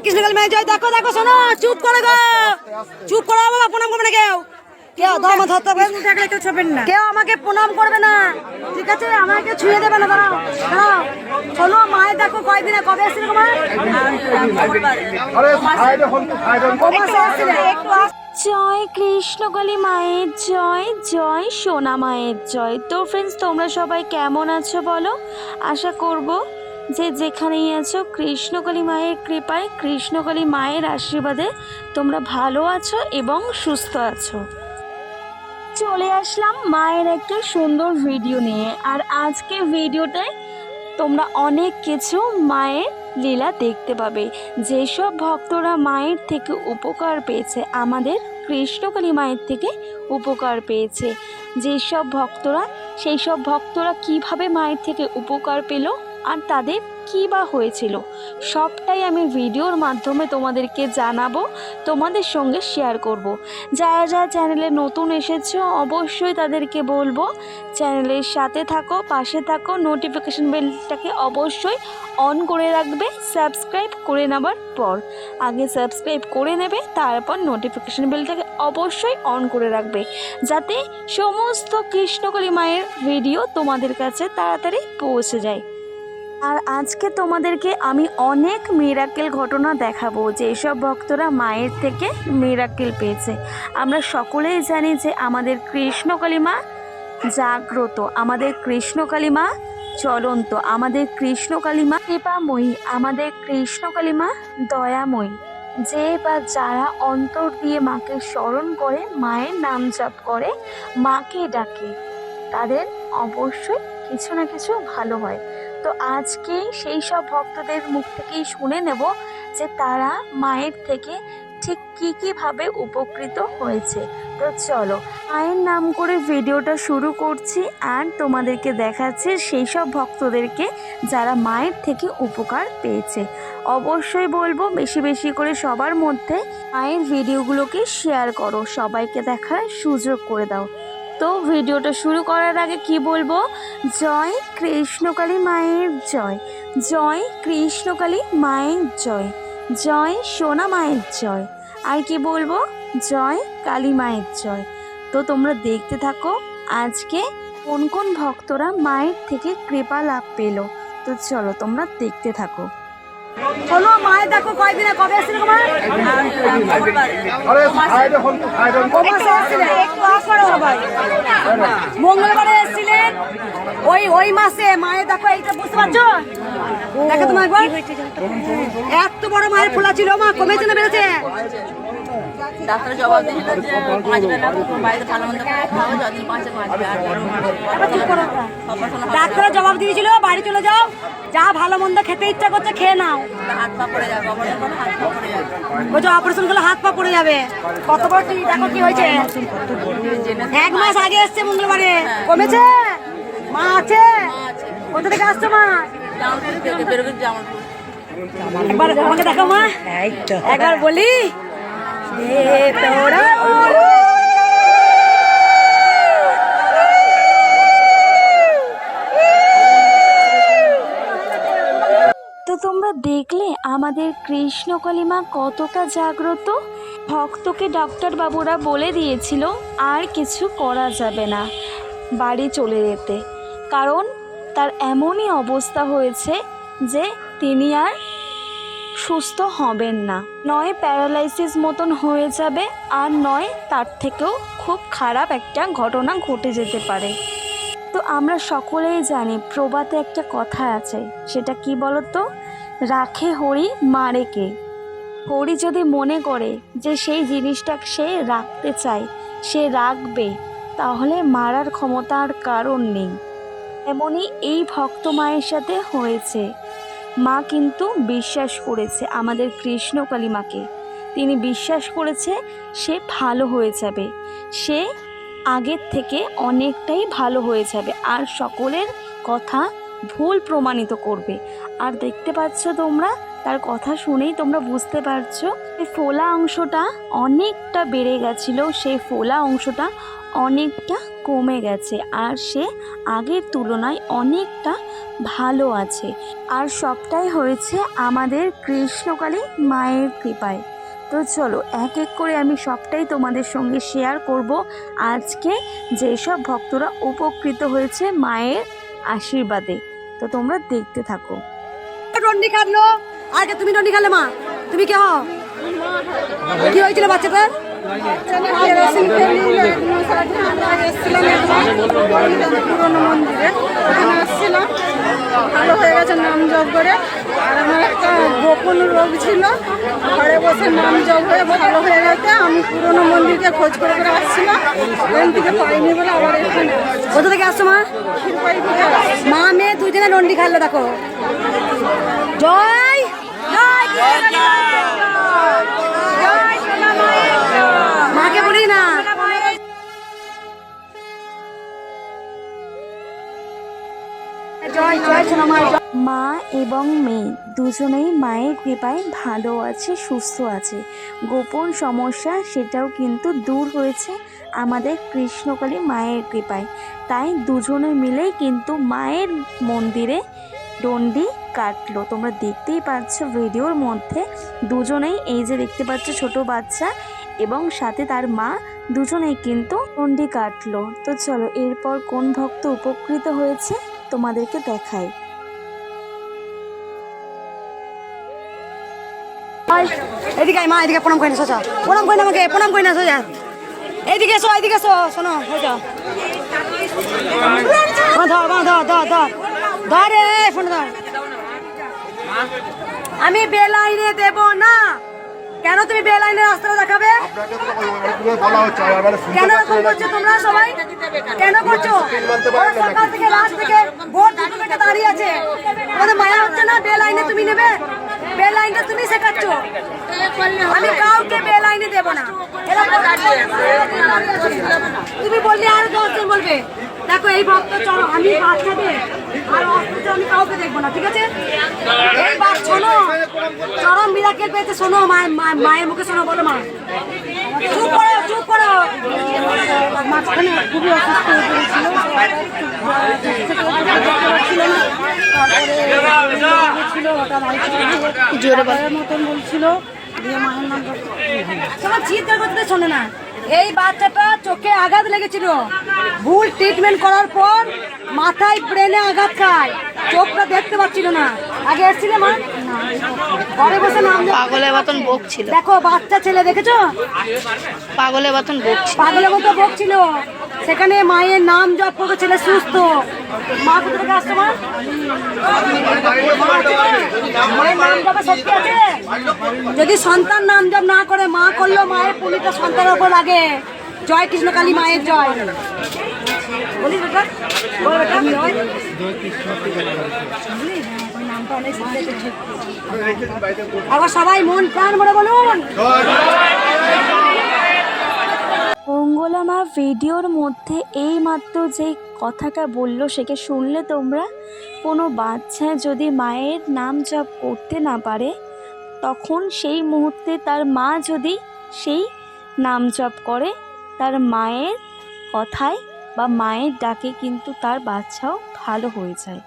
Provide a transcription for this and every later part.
জয় কৃষ্ণকালী মায়ের জয় দেখো দেখো শোনো চুপ করে গো। চুপ করো বাবা প্রণাম করবে না কেউ। কেউ আমার ধরতে হবে থাকলে কেউ ছবেন না। কেউ আমাকে প্রণাম করবে না। ঠিক আছে? আমাকে ছুঁয়ে দেবে না দাঁড়াও দাঁড়াও। শোনো মায়ের দেখো কয়দিনে কবে এসেছিল তোমার? জয় কৃষ্ণকালী মায়ের জয় জয় সোনা মায়ের জয়। তো ফ্রেন্ডস তোমরা সবাই কেমন আছো বলো? আশা করব যে যেখানেই আছো কৃষ্ণকালী মায়ের কৃপায় কৃষ্ণকালী মায়ের আশীর্বাদে তোমরা ভালো আছো এবং সুস্থ আছো। চলে আসলাম মায়ের একটা সুন্দর ভিডিও নিয়ে। আর আজকে ভিডিওটায় তোমরা অনেক কিছু মায়ের লীলা দেখতে পাবে। যেসব ভক্তরা মায়ের থেকে উপকার পেয়েছে, আমাদের কৃষ্ণকালী মায়ের থেকে উপকার পেয়েছে। যেসব ভক্তরা সেই সব ভক্তরা কীভাবে মায়ের থেকে উপকার পেল আর তাদের কী বা হয়েছিল, সবটাই আমি ভিডিওর মাধ্যমে তোমাদেরকে জানাব, তোমাদের সঙ্গে শেয়ার করব। যারা যারা চ্যানেলে নতুন এসেছ, অবশ্যই তাদেরকে বলব চ্যানেলের সাথে থাকো, পাশে থাকো নোটিফিকেশন বেলটাকে অবশ্যই অন করে রাখবে সাবস্ক্রাইব করে নেবার পর আগে সাবস্ক্রাইব করে নেবে, তারপর নোটিফিকেশন বেলটাকে অবশ্যই অন করে রাখবে, যাতে সমস্ত কৃষ্ণকালী মায়ের ভিডিও তোমাদের কাছে তাড়াতাড়ি পৌঁছে যায় আর আজকে তোমাদেরকে আমি অনেক মিরাকেল ঘটনা দেখাবো যে যেসব ভক্তরা মায়ের থেকে মিরাকেল পেয়েছে। আমরা সকলেই জানি যে আমাদের কৃষ্ণকালী মা জাগ্রত, আমাদের কৃষ্ণকালী মা চলন্ত, আমাদের কৃষ্ণকালী মা কৃপাময়ী, আমাদের কৃষ্ণকালী মা দয়াময়ী। যে বা যারা অন্তর দিয়ে মাকে স্মরণ করে, মায়ের নাম জপ করে, মাকে ডাকে, তাদের অবশ্যই কিছু না কিছু ভালো হয়। তো আজকে সেই সব ভক্তদের মুখ থেকেই শুনে নেব যে তারা মায়ের থেকে ঠিক কী কীভাবে উপকৃত হয়েছে। তো চলো, মায়ের নাম করে ভিডিওটা শুরু করছি আর তোমাদেরকে দেখাচ্ছি সেই সব ভক্তদেরকে যারা মায়ের থেকে উপকার পেয়েছে। অবশ্যই বলব বেশি বেশি করে সবার মধ্যে মায়ের ভিডিওগুলোকে শেয়ার করো, সবাইকে দেখার সুযোগ করে দাও। তো ভিডিওটা শুরু করার আগে কি বলব? জয় কৃষ্ণকালী মায়ের জয়। জয় কৃষ্ণকালী মায়ের জয়। জয় সোনা মায়ের জয়। আর কি বলব? জয় কালী মায়ের জয়। তো তোমরা দেখতে থাকো আজকে কোন কোন ভক্তরা মায়ের থেকে কৃপা লাভ পেল। তো চলো তোমরা দেখতে থাকো। শোনো মায়ের দেখো কয়দিনে কবে আসছিল তোমার? মঙ্গলবারে এসেছিলেন ওই ওই মাসে মায়ের দেখো এইটা বুঝতে পারছ? দেখো তোমার এত বড় মায়ের ফোলা ছিল মা কমেছে না বেড়েছে? ডাক্তার জবাব দিয়েছিল যে পাঁচ বেলা বাড়িতে ভালো মন্দ করে খাওয়া যতদিন আর চুপ করো। ডাক্তারের জবাব দিয়েছিল বাড়ি চলে যাও যা ভালো মন্দ খেতে ইচ্ছা করছে খেয়ে নাও। হাত পা পড়ে যাবে অপারেশন করে হাত পা পড়ে যাবে। বলছো অপারেশন করলে হাত পা পড়ে যাবে। কত বড় টি- দেখো কি হয়েছে? এক মাস আগে এসছে মঙ্গলবারে। কমেছে? মা আছে? কোথা থেকে আসছো মা? থেকে বেরোবে একবার আমাকে দেখো মা। একবার বলি। তো তোমরা দেখলে আমাদের কৃষ্ণ কলিমা কতটা জাগ্রত? ভক্তকে ডক্টর বাবুরা বলে দিয়েছিল, আর কিছু করা যাবে না বাড়ি চলে যেতে। কারণ তার এমনই অবস্থা হয়েছে যে তিনি আর সুস্থ হবেন না। নয় প্যারালাইসিস মতন হয়ে যাবে আর নয় তার থেকেও খুব খারাপ একটা ঘটনা ঘটে যেতে পারে। তো আমরা সকলেই জানি প্রবাদে একটা কথা আছে, সেটা কি বলতো? রাখে হরি, মারে কে? হরি যদি মনে করে যে সেই জিনিসটা সে রাখতে চায়, সে রাখবে, তাহলে মারার ক্ষমতা আর কারণ নেই। এমনই এই ভক্ত মায়ের সাথে হয়েছে। মা কিন্তু বিশ্বাস করেছে আমাদের কৃষ্ণকালী মাকে তিনি বিশ্বাস করেছে সে ভালো হয়ে যাবে। সে আগের থেকে অনেকটাই ভালো হয়ে যাবে আর সকলের কথা ভুল প্রমাণিত করবে। আর দেখতে পাচ্ছ তোমরা, তার কথা শুনেই তোমরা বুঝতে পারছ, এই ফোলা অংশটা অনেকটা বেড়ে গেছিল, সেই ফোলা অংশটা অনেকটা কমে গেছে আর সে আগের তুলনায় অনেকটা ভালো আছে। আর সবটাই হয়েছে আমাদের কৃষ্ণকালী মায়ের কৃপায়। তো চলো, এক এক করে আমি সবটাই তোমাদের সঙ্গে শেয়ার করব। আজকে যেসব ভক্তরা উপকৃত হয়েছে মায়ের আশীর্বাদে। তো তোমরা দেখতে থাকো। ডন্ডি খাটলো আগে তুমি ডন্ডি খালে মা, তুমি কে হও? কি হয়েছিল বাচ্চাটার? পুরোনো মন্দিরে ওখানে আসছিলাম ভালো হয়ে গেছে নাম জপ করে আর আমার একটা গোপন রোগ ছিল ঘরে বসে নাম জপ হয়ে ভালো হয়ে গেছে আমি পুরোনো মন্দিরকে খোঁজ করে করে আসছিলাম ওখান থেকে পাইনি বলে আবার এখানে কোথা থেকে আসছো মা। মা, মেয়ে দুজনে ডন্ডি খাইলো, দেখো। জয়! জয়! জয় সোনা মায়ের জয়। মাকে বলি না। মা এবং মেয়ে দুজনেই মায়ের কৃপায় ভালো আছে সুস্থ আছে। গোপন সমস্যা সেটাও কিন্তু দূর হয়েছে আমাদের কৃষ্ণকালী মায়ের কৃপায়। তাই দুজনে মিলেই কিন্তু মায়ের মন্দিরে ডন্ডি কাটলো। তোমরা দেখতেই পাচ্ছ ভিডিওর মধ্যে দুজনেই এই যে দেখতে পাচ্ছ ছোট বাচ্চা এবং সাথে তার মা দুজনেই কিন্তু ডন্ডি কাটলো। তো চলো, এরপর কোন ভক্ত উপকৃত হয়েছে তোমাদেরকে দেখাই। এদিকে মা, এদিকে প্রণাম করি না, সোজা। প্রণাম করি না আমাকে, প্রণাম করি না, সোজা। এইদিকে এসো এইদিকে এসো, শোনো মা, ধর ধর ধর ধর। ধর রে ফোন ধর। আমি বেলাইনে দেব না। কেন তুমি বেলাইনে রাস্তাটা দেখাবে? কেন করছ তোমরা সবাই? কেন করছ? সকাল থেকে রাত থেকে ভোর দুটো থেকে দাঁড়িয়ে আছে। তোমাদের মায়া হচ্ছে না? বে লাইনে তুমি নেবে? বে লাইনটা তুমি শেখাচ্ছ। আমি কাউকে বে লাইনে দেব না। তুমি বললে আর দশজন বলবে। দেখো এই ভক্ত চলো আমি বাচ্চাদের আর অস্ত্র আমি কাউকে দেখব না ঠিক আছে? এই শোনো চরম মিরাকেল পেয়েছে শোনো মায়ের মায়ের মুখে শোনো বলো মা। চুপ করো চুপ করো। মাঝখানে খুবই অসুস্থ হয়ে পড়েছিল জোরে মতন বলছিল দিয়ে মায়ের নাম তোমার চিৎকার করতে শোনে না। এই বাচ্চাটা চোখে আঘাত লেগেছিল। ভুল ট্রিটমেন্ট করার পর মাথায় ব্রেনে আঘাত খায়। চোখটা দেখতে পাচ্ছিল না। আগে এসেছিলে মা? ঘরে বসে নাম পাগলের মতন বকছিল দেখো বাচ্চা ছেলে দেখেছ? পাগলের মতন বকছিল পাগলের মতো বকছিল সেখানে মায়ের নাম জপ করে ছেলে সুস্থ। মা কোথা থেকে আসছো মা? নাম জপে শক্তি আছে? যদি সন্তান নাম জপ না করে, মা করল মায়ের পুলিটা সন্তানের ওপর লাগে। জয় কৃষ্ণ, কালী মায়ের জয়। আবার সবাই মন, প্রাণ ভরে বলুন। মঙ্গলা মা ভিডিওর মধ্যে এই মাত্র যে কথাটা বলল সেকে শুনলে তোমরা কোনো বাচ্চা যদি মায়ের নাম জপ করতে না পারে তখন সেই মুহূর্তে তার মা যদি সেই নাম জপ করে, তার মায়ের কথায় বা মায়ের ডাকে কিন্তু তার বাচ্চাও ভালো হয়ে যায়।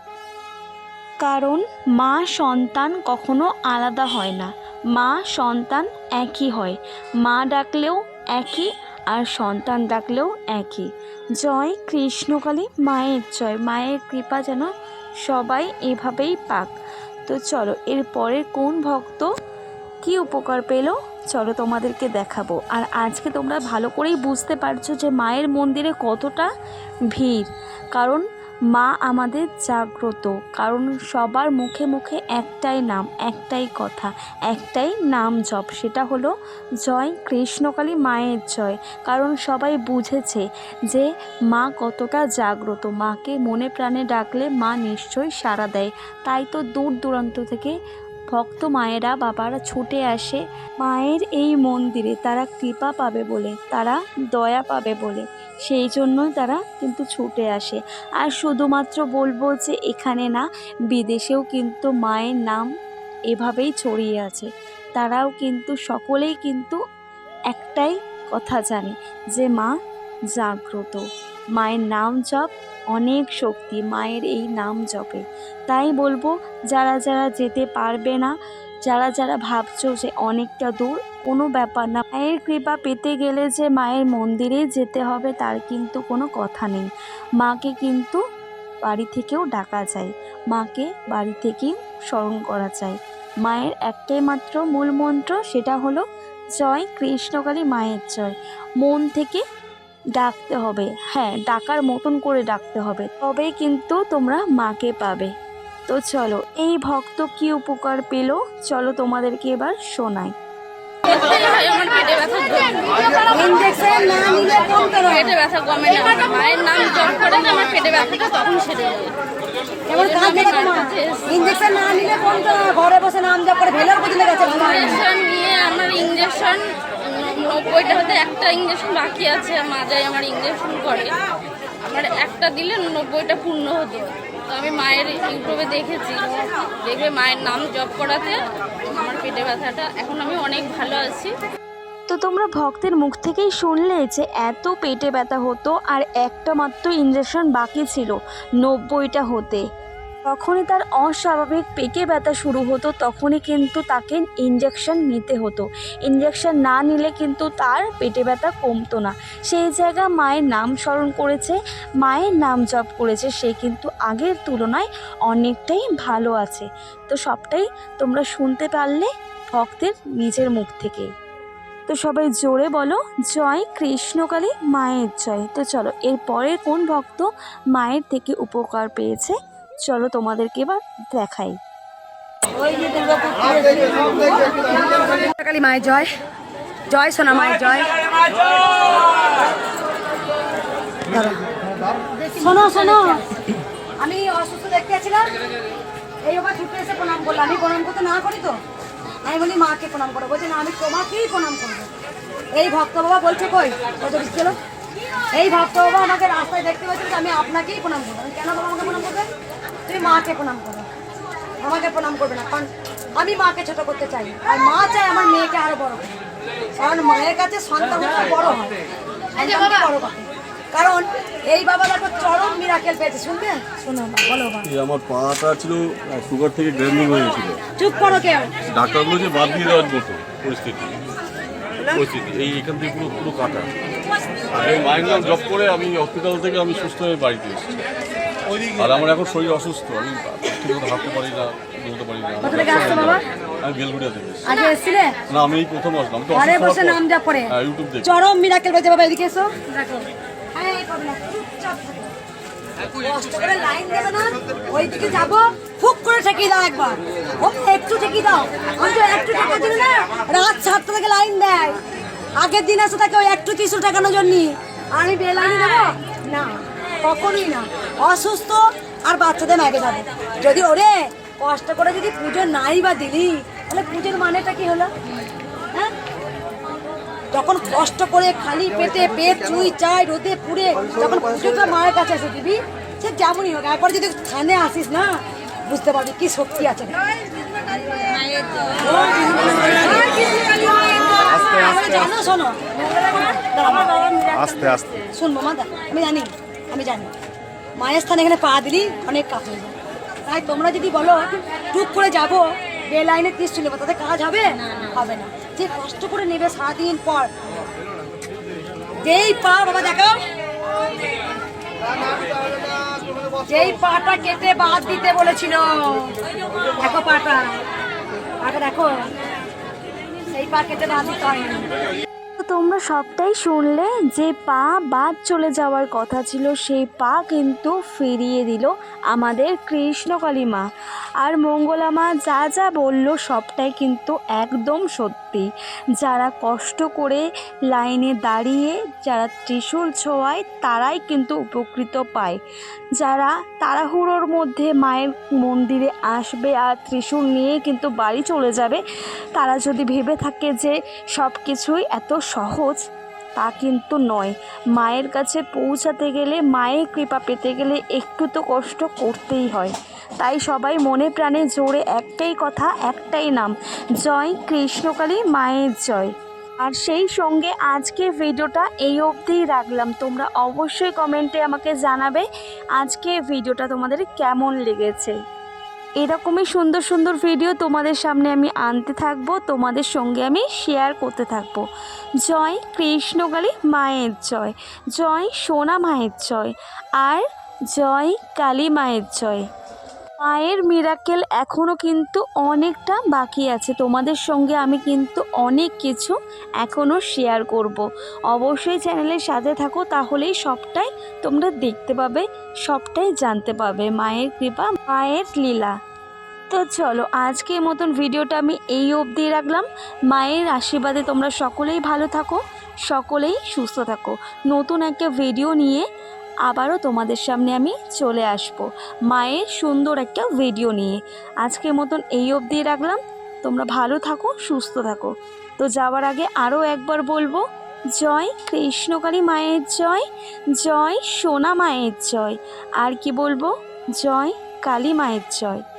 কারণ মা সন্তান কখনো আলাদা হয় না। মা সন্তান একই হয়। মা ডাকলেও একই আর সন্তান ডাকলেও একই। জয় কৃষ্ণকালী, মায়ের জয়। মায়ের কৃপা যেন সবাই এভাবেই পাক। তো চলো, এর পরের কোন ভক্ত কি উপকার পেল? চলো তোমাদেরকে দেখাবো। আর আজকে তোমরা ভালো করেই বুঝতে পারছ যে মায়ের মন্দিরে কতটা ভিড়। কারণ মা আমাদের জাগ্রত। কারণ সবার মুখে মুখে একটাই নাম, একটাই কথা, একটাই নাম জপ। সেটা হলো, জয় কৃষ্ণকালী মায়ের জয়। কারণ সবাই বুঝেছে যে মা কতটা জাগ্রত। মাকে মনে প্রাণে ডাকলে মা নিশ্চয়ই সাড়া দেয়। তাই তো দূর দূরান্ত থেকে ভক্ত মায়েরা বাবারা ছুটে আসে মায়ের এই মন্দিরে। তারা কৃপা পাবে বলে, তারা দয়া পাবে বলে। সেই জন্যই তারা কিন্তু ছুটে আসে। আর শুধুমাত্র বলব যে এখানে না, বিদেশেও কিন্তু মায়ের নাম এভাবেই ছড়িয়ে আছে। তারাও কিন্তু, সকলেই কিন্তু একটাই কথা জানে যে মা জাগ্রত। মায়ের নাম জপ, অনেক শক্তি মায়ের এই নাম জপে। তাই বলব, যারা যারা যেতে পারবে না, যারা যারা ভাবছ যে অনেকটা দূর, কোনো ব্যাপার না। মায়ের কৃপা পেতে গেলে যে মায়ের মন্দিরে যেতে হবে, তার কিন্তু কোনো কথা নেই। মাকে কিন্তু বাড়ি থেকেও ডাকা যায়। মাকে বাড়ি থেকেই স্মরণ করা যায়। মায়ের একটাই মাত্র মূল মন্ত্র, সেটা হলো, জয় কৃষ্ণকালী মায়ের জয়। মন থেকে ডাকতে হবে। হ্যাঁ ডাকার মতন করে ডাকতে হবে। তবেই কিন্তু তোমরা মাকে পাবে। তো চলো এই ভক্ত কি উপকার পেল? চলো তোমাদেরকে এবার শোনাই। পেটে ব্যথা ইঞ্জেকশন না নিলে কমতে হবে পেটে ব্যথা কমে না। মায়ের নাম জপ করে আমার পেটে ব্যথাটা তখন সেরে যায় এবার কাজ দেখা তোমার? না নিলে কমতে ঘরে বসে নাম জপ করে ভেলোর পর্যন্ত গেছে নিয়ে আমার নব্বইটা হতে একটা ইঞ্জেকশন বাকি আছে মাজায় আমার ইঞ্জেকশন করে। আমার একটা দিলে নব্বইটা পূর্ণ হতো। তো আমি মায়ের ইউটিউবে দেখেছি। দেখে মায়ের নাম জপ করাতে আমার পেটে ব্যথাটা। এখন আমি অনেক ভালো আছি। তো তোমরা ভক্তের মুখ থেকেই শুনলে যে এত পেটে ব্যথা হতো, আর একটা মাত্র ইঞ্জেকশন বাকি ছিল, নব্বইটা হতে। তখনই তার অস্বাভাবিক পেটে ব্যথা শুরু হতো, তখনই কিন্তু তাকে ইঞ্জেকশন নিতে হতো। ইঞ্জেকশন না নিলে কিন্তু তার পেটে ব্যথা কমতো না। সেই জায়গা মায়ের নাম স্মরণ করেছে, মায়ের নাম জপ করেছে, সে কিন্তু আগের তুলনায় অনেকটাই ভালো আছে। তো সবটাই তোমরা শুনতে পারলে ভক্তের নিজের মুখ থেকে। তো সবাই জোরে বলো, জয় কৃষ্ণকালী মায়ের জয়। তো চলো এরপরের কোন ভক্ত মায়ের থেকে উপকার পেয়েছে? চলো তোমাদেরকে এবার দেখাই। কালী মায়ের জয়। জয় সোনা মায়ের জয়। শোনো শোনো। আমি অসুস্থ দেখতে আছিলাম এই ওবার ছুটে এসে প্রণাম করলাম আমি প্রণাম করতে না করি তো? আমি বলি মাকে প্রণাম করো। বলছে না আমি তোমাকেই প্রণাম করব। এই ভক্ত বাবা বলছে কই? ওই তো এই ভক্ত বাবা আমাকে রাস্তায় দেখতে পাচ্ছিল যে আমি আপনাকেই প্রণাম করব। কেন বাবা আমাকে প্রণাম করবে? তুমি মাকে প্রণাম করো। আমাকে প্রণাম করবে না কারণ আমি মাকে ছোট করতে চাই। আর মা চায় আমার মেয়েকে আরও বড় করতে। কারণ মায়ের কাছে সন্তান বড় হয়। বড় করে কারণ এই বাবা দেখো চরম মিরাকেল পেয়েছে শুনবে? শোনো মা, বলো এই আমার পাটা ছিল সুগার থেকে গ্র্যান্ডিং হয়ে গেছিল। চুপ করো কেউ। ডাক্তার বলেছে বাদ দিয়ে দেওয়ার মতো পরিস্থিতি পরিস্থিতি এই এখান থেকে পুরো পুরো কাটা। আর এই মায়ের নাম জব করে আমি হসপিটাল থেকে আমি সুস্থ হয়ে বাড়িতে এসেছি। আর আমার এখন শরীর অসুস্থ আমি ঠিক মতো হাঁটতে পারি না বলতে পারি না। আমি বেলগুড়িয়া থেকে আগে এসছিলে? না আমি এই প্রথম আসলাম তো ঘরে বসে নাম যা হ্যাঁ ইউটিউব দেখি। চরম মিরাকেল পেয়েছে বাবা এদিকে এসো। কষ্ট করে লাইন দেবে না? ওইদিকে যাব। ফুক করে ঠেকিয়ে দাও একবার। ও একটু ঠেকিয়ে দাও। আমি একটু টাকা দিলে না? রাত সাতটা থেকে লাইন দেয়। আগের দিন আসে তাকে ওই একটু কিছু টাকানোর জন্য। আমি বেলাইনে দেবো? না। কখনই না। অসুস্থ আর বাচ্চাদের মাইকে যাবে যদি ওরে কষ্ট করে যদি পুজো নাই বা দিলি তাহলে পুজোর মানেটা কি হলো? হ্যাঁ? যখন কষ্ট করে খালি পেটে পেট চুই চাই রোদে পুড়ে যখন পুজোটা মায়ের কাছে এসে দিবি সে যেমনই হোক একবার যদি থানে আসিস না বুঝতে পারবি কি শক্তি আছে। জানো শোনো? আস্তে আস্তে। শুনব আমি জানি। আমি জানি। মায়ের স্থানে এখানে পা দিলি অনেক কাজ হয়ে যায়। তাই তোমরা যদি বলো টুক করে যাব বে লাইনে ত্রিশ নেব তাতে কাজ হবে? হবে না। যে কষ্ট করে নেবে সারাদিন পর। যেই পা বাবা দেখো। যেই পাটা কেটে বাদ দিতে বলেছিল। দেখো পাটা। পাটা দেখো। সেই পা কেটে বাদ দিতে হয়নি তো তোমরা সবটাই শুনলে যে পা বাদ চলে যাওয়ার কথা ছিল, সেই পা কিন্তু ফিরিয়ে দিল আমাদের কৃষ্ণকালী মা আর মঙ্গলা মা যা যা বলল সবটাই কিন্তু একদম সত্যি। যারা কষ্ট করে লাইনে দাঁড়িয়ে, যারা ত্রিশূল ছোঁয়ায়, তারাই কিন্তু উপকৃত পায়। যারা তাড়াহুড়োর মধ্যে মায়ের মন্দিরে আসবে আর ত্রিশূল নিয়ে কিন্তু বাড়ি চলে যাবে, তারা যদি ভেবে থাকে যে সব কিছুই এত সহজ, তা কিন্তু নয়। মায়ের কাছে পৌঁছাতে গেলে, মায়ের কৃপা পেতে গেলে একটু তো কষ্ট করতেই হয়। তাই সবাই মনে প্রাণে জোরে একটাই কথা, একটাই নাম, জয় কৃষ্ণকালী মায়ের জয়। আর সেই সঙ্গে আজকে ভিডিওটা এই অবধিই রাখলাম। তোমরা অবশ্যই কমেন্টে আমাকে জানাবে আজকে ভিডিওটা তোমাদের কেমন লেগেছে। এরকমই সুন্দর সুন্দর ভিডিও তোমাদের সামনে আমি আনতে থাকব, তোমাদের সঙ্গে আমি শেয়ার করতে থাকব। জয় কৃষ্ণকালী মায়ের জয় জয় সোনা মায়ের জয়, আর জয় কালী মায়ের জয়। মায়ের মিরাকেল এখনও কিন্তু অনেকটা বাকি আছে। তোমাদের সঙ্গে আমি কিন্তু অনেক কিছু এখনও শেয়ার করব। অবশ্যই চ্যানেলের সাথে থাকো, তাহলেই সবটাই তোমরা দেখতে পাবে, সবটাই জানতে পাবে। মায়ের কৃপা, মায়ের লীলা। তো চলো, আজকের মতন ভিডিওটা আমি এই অবধি রাখলাম। মায়ের আশীর্বাদে তোমরা সকলেই ভালো থাকো, সকলেই সুস্থ থাকো। নতুন একটা ভিডিও নিয়ে আবারও তোমাদের সামনে আমি চলে আসব মায়ের সুন্দর একটা ভিডিও নিয়ে। আজকের মতন এই অবধি রাখলাম। তোমরা ভালো থাকো, সুস্থ থাকো। তো যাওয়ার আগে আরও একবার বলব, জয় কৃষ্ণকালী মায়ের জয় জয় সোনা মায়ের জয়। আর কি বলব? জয় কালী মায়ের জয়।